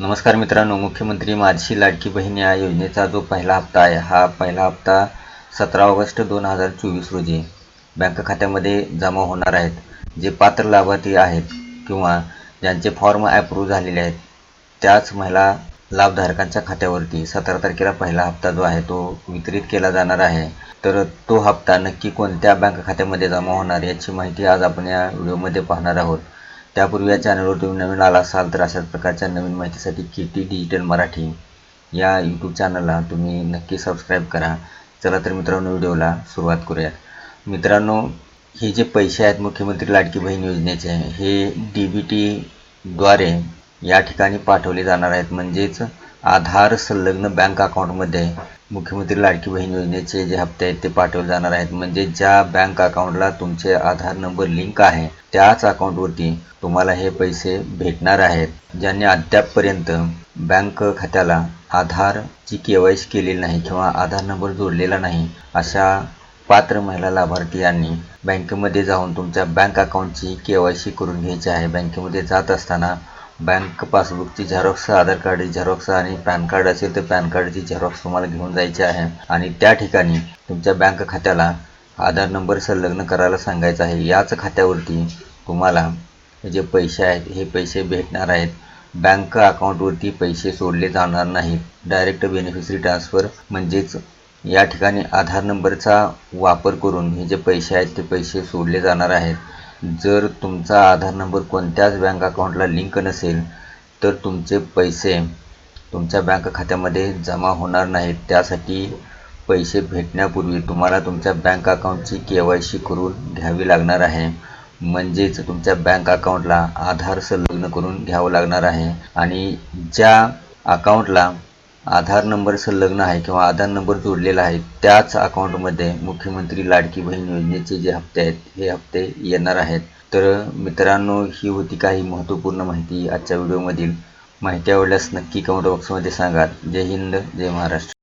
नमस्कार मित्रांनो मुख्यमंत्री माझी लाडकी बहीण या योजनेचा जो पहिला हप्ता आहे हा पहिला हप्ता सतरा ऑगस्ट दोन हजार चोवीस रोजी बँक खात्यामध्ये जमा होणार आहेत. जे पात्र लाभार्थी आहेत किंवा ज्यांचे फॉर्म ॲप्रूव्ह झालेले आहेत त्याच महिला लाभधारकांच्या खात्यावरती सतरा तारखेला पहिला हप्ता जो आहे तो वितरित केला जाणार आहे. तर तो हप्ता नक्की कोणत्या बँक खात्यामध्ये जमा होणार याची माहिती आज आपण या व्हिडिओमध्ये पाहणार आहोत. त्यापूर्वी या चॅनलवर तुम्ही नवीन आला असाल तर अशाच प्रकारच्या नवीन माहितीसाठी के टी डिजिटल मराठी या यूट्यूब चॅनलला तुम्ही नक्की सबस्क्राईब करा. चला तर मित्रांनो व्हिडिओला सुरुवात करूयात. मित्रांनो हे जे पैसे आहेत मुख्यमंत्री लाडकी बहीण योजनेचे हे डी बी टीद्वारे या ठिकाणी पाठवले जाणार आहेत. म्हणजेच आधार संलग्न बँक अकाउंटमध्ये मुख्यमंत्री लाडकी बहीण योजनेचे जे हप्ते आहेत ते पाठवले जाणार आहेत. म्हणजे ज्या बँक अकाउंटला तुमचे आधार नंबर लिंक आहे त्याच अकाउंटवरती तुम्हाला हे पैसे भेटणार आहेत. ज्यांनी अद्यापपर्यंत बँक खात्याला आधारची के वाय सी केलेली नाही किंवा आधार नंबर जोडलेला नाही अशा पात्र महिला लाभार्थी यांनी बँकेमध्ये जाऊन तुमच्या बँक अकाउंटची के वाय सी करून घ्यायची आहे. बँकेमध्ये जात असताना बँक पासबुकची झेरॉक्स आधार कार्डची झेरॉक्स आणि पॅन कार्ड असेल तर पॅन कार्डची झेरॉक्स तुम्हाला घेऊन जायची आहे. आणि त्या ठिकाणी तुमच्या बँक खात्याला आधार नंबर संलग्न करायला सांगायचं आहे. याच खात्यावरती तुम्हाला हे जे पैसे आहेत हे पैसे भेटणार आहेत. बँक अकाउंटवरती पैसे सोडले जाणार नाहीत. डायरेक्ट बेनिफिशरी ट्रान्सफर म्हणजेच या ठिकाणी आधार नंबरचा वापर करून हे जे पैसे आहेत ते पैसे सोडले जाणार आहेत. जर तुमचा आधार नंबर कोणत्याच बँक अकाउंटला लिंक नसेल तर तुमचे पैसे तुमच्या बँक खात्यामध्ये जमा होणार नाहीत. त्यासाठी पैसे भेटण्यापूर्वी तुम्हाला तुमच्या बँक अकाउंटची के वाय सी करून घ्यावी लागणार आहे. म्हणजेच तुमच्या बँक अकाउंटला आधार संलग्न करून घ्यावं लागणार आहे. आणि ज्या अकाउंटला आधार नंबर संलग्न आहे किंवा आधार नंबर जोडलेला आहे त्याच अकाउंटमध्ये मुख्यमंत्री लाडकी बहीण योजनेचे जे हप्ते आहेत हे हप्ते येणार आहेत. तर मित्रांनो ही होती काही महत्त्वपूर्ण माहिती आजच्या व्हिडिओमधील. माहिती आवडल्यास नक्की कमेंट बॉक्समध्ये सांगा. जय हिंद जय महाराष्ट्र.